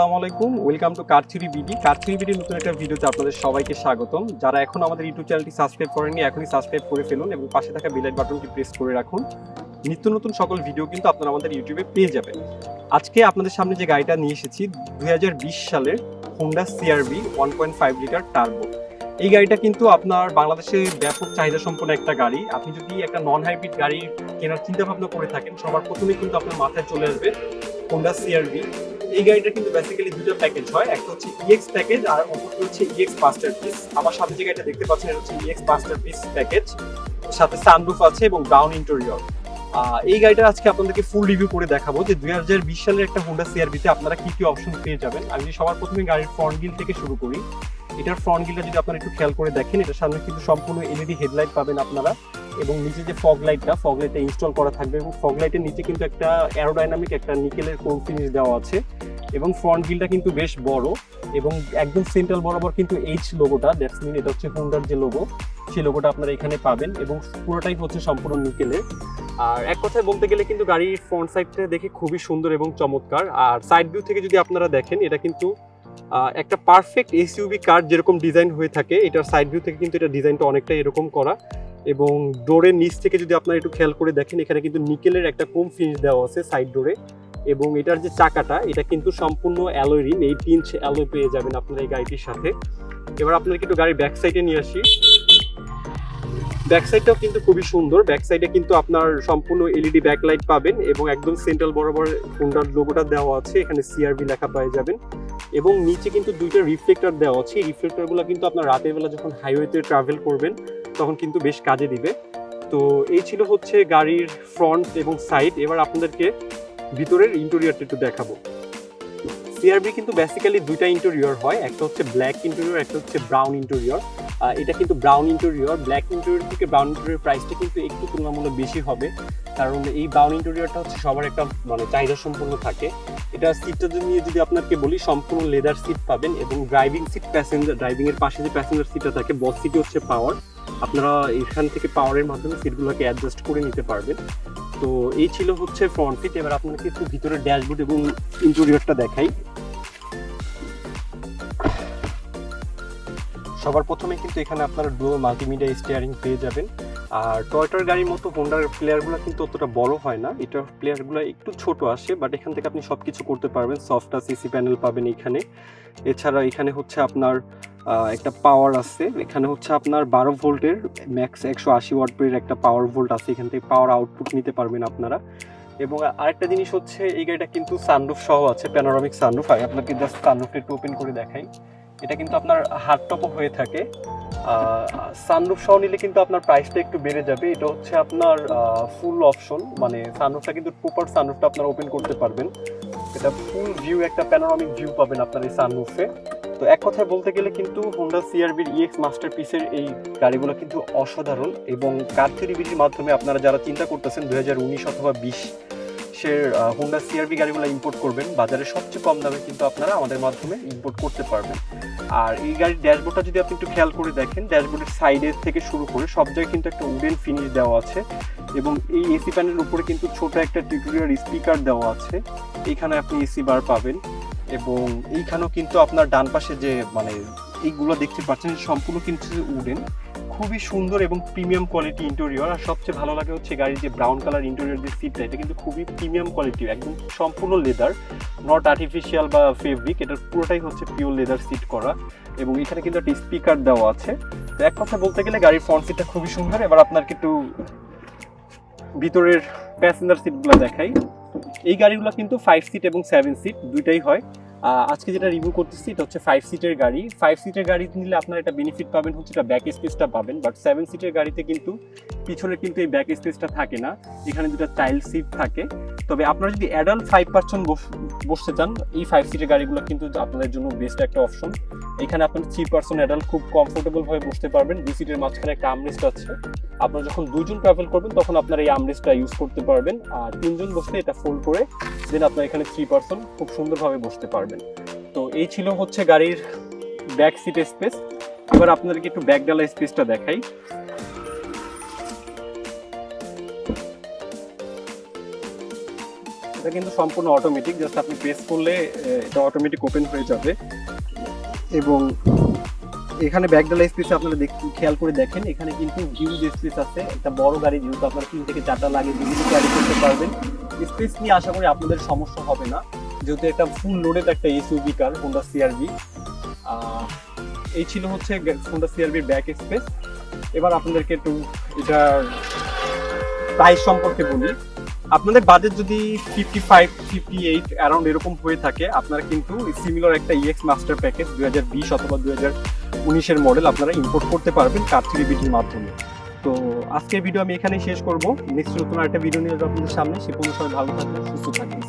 আসসালামু আলাইকুম। Welcome to car three BD car three বিডির নতুন একটা ভিডিওতে আপনাদের সবাইকে স্বাগতম। যারা এখন আমাদের ইউটিউব চ্যানেলটি সাবস্ক্রাইব করেননি, এখনই সাবস্ক্রাইব করে ফেলুন এবং পাশে থাকা বেল বাটনটি প্রেস করে রাখুন। নিত্য নতুন সকল ভিডিও কিন্তু আপনারা আমাদের ইউটিউবে পেয়ে যাবেন। আজকে আপনাদের সামনে যে গাড়িটা নিয়ে এসেছি, দুই সালের Honda CRV one point five litre turbo এই গাড়িটা কিন্তু আপনার বাংলাদেশে ব্যাপক চাহিদা সম্পন্ন একটা গাড়ি। আপনি যদি একটা নন হাইব্রিড গাড়ি কেনার চিন্তা ভাবনা করে থাকেন, সবার প্রথমে কিন্তু আপনার মাথায় চলে আসবে হোন্ডা সিআরবি এই গাড়িটা কিন্তু বেসিক্যালি দুটো প্যাকেজ হয়। একটা হচ্ছে ইএক্স প্যাকেজ আর অপরটা হচ্ছে ইএক্স মাস্টার পিস আমার সামনে যে গাড়িটা দেখতে পাচ্ছেন, এটা হচ্ছে ইএক্স মাস্টার পিস প্যাকেজ সাথে সানরুফ আছে এবং ব্রাউন ইন্টেরিয়র এই গাড়িটা আজকে আপনাদেরকে ফুল রিভিউ করে দেখাবো যে দুই হাজার বিশ সালের একটা হোন্ডা সিআরবিতে আপনারা কি কি অপশন পেয়ে যাবেন। আমি যদি সবার প্রথমে গাড়ির ফ্রন্ট গিল থেকে শুরু করি। এটার ফ্রন্ট গিলটা যদি আপনারা একটু খেয়াল করে দেখেন, এটার সামনে কিন্তু সম্পূর্ণ এলইডি হেডলাইট পাবেন আপনারা এবং নিচে যে ফগ লাইটটা ফগ লাইটটা ইনস্টল করা থাকবে এবং ফগ লাইটের নিচে কিন্তু একটা অ্যারোডাইনামিক একটা নিকেলের কোন ফিনিশ দেওয়া আছে। এবং ফ্রন্ট গিলটা কিন্তু বেশ বড় এবং একদম সেন্ট্রাল বরাবর কিন্তু এইচ লোগোটা দ্যাটস মিন এটা হচ্ছে হোন্ডার যে লোগো সেই লোগোটা আপনারা এখানে পাবেন এবং পুরোটাই হচ্ছে সম্পূর্ণ নিকেলের আর এক কথায় বলতে গেলে কিন্তু গাড়ির ফ্রন্ট সাইডটা দেখে খুবই সুন্দর এবং চমৎকার। আর সাইড ভিউ থেকে যদি আপনারা দেখেন, এটা কিন্তু একটা পারফেক্ট এসইউবি কার যেরকম ডিজাইন হয়ে থাকে, এটার সাইড ভিউ থেকে কিন্তু এটা ডিজাইনটা অনেকটা এরকম করা। এবং ডোরের নিচ থেকে যদি আপনারা একটু খেয়াল করে দেখেন, এখানে কিন্তু নিকেলের একটা কম ফিনিশ দেওয়া আছে সাইড ডোরে এবং এটার যে চাকাটা, এটা কিন্তু সম্পূর্ণ alloy rim eight inch alloy পেয়ে যাবেন আপনারা এই গাড়িটির সাথে। এবার আপনাদেরকে একটু গাড়ির ব্যাক সাইডে নিয়ে আসি। ব্যাক সাইডটাও কিন্তু খুবই সুন্দর। ব্যাক সাইডে কিন্তু আপনার সম্পূর্ণ এলইডি ব্যাকলাইট পাবেন এবং একদম সেন্ট্রাল বরাবর হোন্ডার লোগোটা দেওয়া আছে। এখানে সিআরবি লেখা পেয়ে যাবেন। এবং নিচে কিন্তু দুইটা রিফ্লেক্টর দেওয়া আছে। এই রিফ্লেক্টরগুলো কিন্তু আপনার রাতের বেলা যখন হাইওয়েতে ট্রাভেল করবেন, তখন কিন্তু বেশ কাজে দিবে। তো এই ছিল হচ্ছে গাড়ির ফ্রন্ট এবং সাইড এবার আপনাদেরকে ভিতরের ইন্টেরিয়রটা একটু দেখাবো। সিআরবি কিন্তু বেসিক্যালি দুইটা ইন্টেরিয়র হয়, একটা হচ্ছে ব্ল্যাক ইন্টেরিয়র একটা হচ্ছে ব্রাউন ইন্টেরিয়র এটা কিন্তু ব্রাউন ইন্টেরিয়র ব্ল্যাক ইন্টেরিয়র থেকে ব্রাউন ইন্টেরিয়র প্রাইসটা কিন্তু একটু তুলনামূলক বেশি হবে। কারণ এই ব্রাউন ইন্টেরিয়রটা হচ্ছে সবার একটা মানে চাহিদা সম্পন্ন থাকে। এটা সিটটা নিয়ে যদি আপনাকে বলি, সম্পূর্ণ লেদার সিট পাবেন এবং ড্রাইভিং সিট প্যাসেঞ্জার ড্রাইভিংয়ের পাশে যে প্যাসেঞ্জার সিটটা থাকে বস সিটে হচ্ছে পাওয়ার আপনারা এখান থেকে পাওয়ারের মাধ্যমে সিটগুলোকে অ্যাডজাস্ট করে নিতে পারবেন। তো এই ছিল হচ্ছে ফ্রন্ট সিট এবার আপনাকে একটু ভিতরের ড্যাশবোর্ড এবং ইন্টেরিয়রটা দেখাই। সবার প্রথমে কিন্তু এখানে আপনারা ডুয়ো মাল্টিমিডিয়া স্টিয়ারিং পেয়ে যাবেন। আর টয়টার গাড়ির মতো হোন্ডার প্লেয়ারগুলো কিন্তু অতটা বড় হয় না। এটার প্লেয়ারগুলো একটু ছোট আসে বাট এখান থেকে আপনি সব কিছু করতে পারবেন। সফট সিসি প্যানেল পাবেন এখানে। এছাড়া এখানে হচ্ছে আপনার একটা পাওয়ার আছে। এখানে হচ্ছে আপনার বারো ভোল্টের ম্যাক্স একশো আশি ওয়াটের একটা পাওয়ার ভোল্ট আছে। এখান থেকে পাওয়ার আউটপুট নিতে পারবেন আপনারা। এবং আরেকটা জিনিস হচ্ছে, এই গাড়িটা কিন্তু সানরুফ সহ আছে প্যানোরামিক সানরুফ আমি আপনাকে জাস্ট সানরুফটা একটু ওপেন করে দেখাই। এটা কিন্তু আপনার হার্ড টপও হয়ে থাকে। সানরুফ সহ নিলে কিন্তু আপনার প্রাইসটা একটু বেড়ে যাবে। এটা হচ্ছে আপনার ফুল অপশন মানে সানরুফটা কিন্তু প্রপার সানরুফটা আপনার ওপেন করতে পারবেন। এটা ফুল ভিউ একটা প্যানোরামিক ভিউ পাবেন আপনার এই সানরুফে তো এক কথায় বলতে গেলে কিন্তু হোন্ডা সিআরবির ইএক্স মাস্টার পিসের এই গাড়িগুলো কিন্তু অসাধারণ এবং কার্থেরি বিডির মাধ্যমে আপনারা যারা চিন্তা করতেছেন দু হাজার উনিশ অথবা বিশ সে হোন্ডা সিআরবি গাড়িগুলো ইম্পোর্ট করবেন। বাজারে সবচেয়ে কম দামে কিন্তু আপনারা আমাদের মাধ্যমে ইম্পোর্ট করতে পারবেন। আর এই গাড়ির ড্যাশবোর্ডটা যদি আপনি একটু খেয়াল করে দেখেন ড্যাশবোর্ডের সাইডের থেকে শুরু করে সব জায়গায় কিন্তু একটা উডেন ফিনিশ দেওয়া আছে এবং এই এসি প্যানেলের উপরে কিন্তু ছোট একটা টিউটোরিয়াল স্পিকার দেওয়া আছে। এখানে আপনি এসি বার পাবেন এবং এইখানেও কিন্তু আপনার ডান পাশে যে মানে এইগুলো দেখতে পাচ্ছেন, সম্পূর্ণ কিন্তু উডেন খুবই সুন্দর এবং প্রিমিয়াম কোয়ালিটি ইন্টেরিয়র আর সবচেয়ে ভালো লাগে হচ্ছে গাড়ির যে ব্রাউন কালার ইন্টেরিয়র যে সিটটা এটা কিন্তু খুবই প্রিমিয়াম কোয়ালিটির একদম সম্পূর্ণ লেদার নট আর্টিফিশিয়াল বা ফেব্রিক এটার পুরোটাই হচ্ছে পিওর লেদার সিট করা, এবং এখানে কিন্তু একটা স্পিকার দেওয়া আছে। তো এক কথা বলতে গেলে গাড়ির ফ্রন্ট সিটটা খুবই সুন্দর, এবার আপনাকে একটু ভিতরের প্যাসেঞ্জার সিটগুলো দেখাই। এই গাড়িগুলো কিন্তু ফাইভ সিট এবং সেভেন সিট দুইটাই হয়। আজকে যেটা রিভিউ করতেছি, এটা হচ্ছে ফাইভ সিটের গাড়ি। ফাইভ সিটের গাড়ি নিলে আপনারা এটা বেনিফিট পাবেন, হচ্ছে এটা ব্যাক স্পেসটা পাবেন। বাট সেভেন সিটের গাড়িতে কিন্তু পিছনে কিন্তু এই ব্যাক স্পেসটা থাকে না। এখানে দুটো চাইল্ড সিট থাকে। তবে আপনারা যদি অ্যাডাল্ট ফাইভ পার্সেন্ট বসতে চান, এই ফাইভ সিটের গাড়িগুলো কিন্তু আপনাদের জন্য বেস্ট একটা অপশন এখানে আপনার থ্রি পার্সেন্ট অ্যাডাল্ট খুব কমফোর্টেবল ভাবে বসতে পারবেন। দুই সিটের মাঝখানে একটা আমরেস্ট আছে। আপনারা যখন দুজন ট্রাভেল করবেন, তখন আপনারা এই আমরেস্টটা ইউজ করতে পারবেন। আর তিনজন বসলে এটা ফোল্ড করে দেন আপনার এখানে থ্রি পার্সন খুব সুন্দরভাবে বসতে পারবেন। তো এই ছিল হচ্ছে গাড়ির ব্যাক সিট স্পেস এবার আপনাদেরকে একটু ব্যাক ডালা স্পেসটা দেখাই। এটা কিন্তু সম্পূর্ণ অটোমেটিক জাস্ট আপনি প্রেস করলে এটা অটোমেটিক ওপেন হয়ে যাবে। এবং এখানে ব্যাকডালা স্পেসে আপনারা দেখ- খেয়াল করে দেখেন, এখানে কিন্তু হিউজ স্পেস আছে। একটা বড় গাড়ি যেহেতু আপনারা তিন থেকে চারটা লাগে বিভিন্ন ক্যারি করতে পারবেন। স্পেস নিয়ে আশা করি আপনাদের সমস্যা হবে না। যেহেতু একটা ফুল লোডেড একটা এসইউভি কার হোন্ডা সিআরভি এই ছিল হচ্ছে হোন্ডা সিআরভির ব্যাক স্পেস এবার আপনাদেরকে একটু এটার প্রাইস সম্পর্কে বলি। আপনাদের বাজেট যদি fifty five fifty eight around এরকম হয়ে থাকে, আপনারা কিন্তু সিমিলার একটা ইএক্স মাস্টার প্যাকেজ দুই হাজার বিশ অথবা দু হাজার উনিশের মডেল আপনারা ইম্পোর্ট করতে পারবেন কার থ্রি বিটির মাধ্যমে। তো আজকের ভিডিও আমি এখানেই শেষ করব। নেক্সট নতুন একটা ভিডিও নিয়ে আপনাদের সামনে। সে কোনো সময় ভালো থাকবেন, সুস্থ থাকবেন।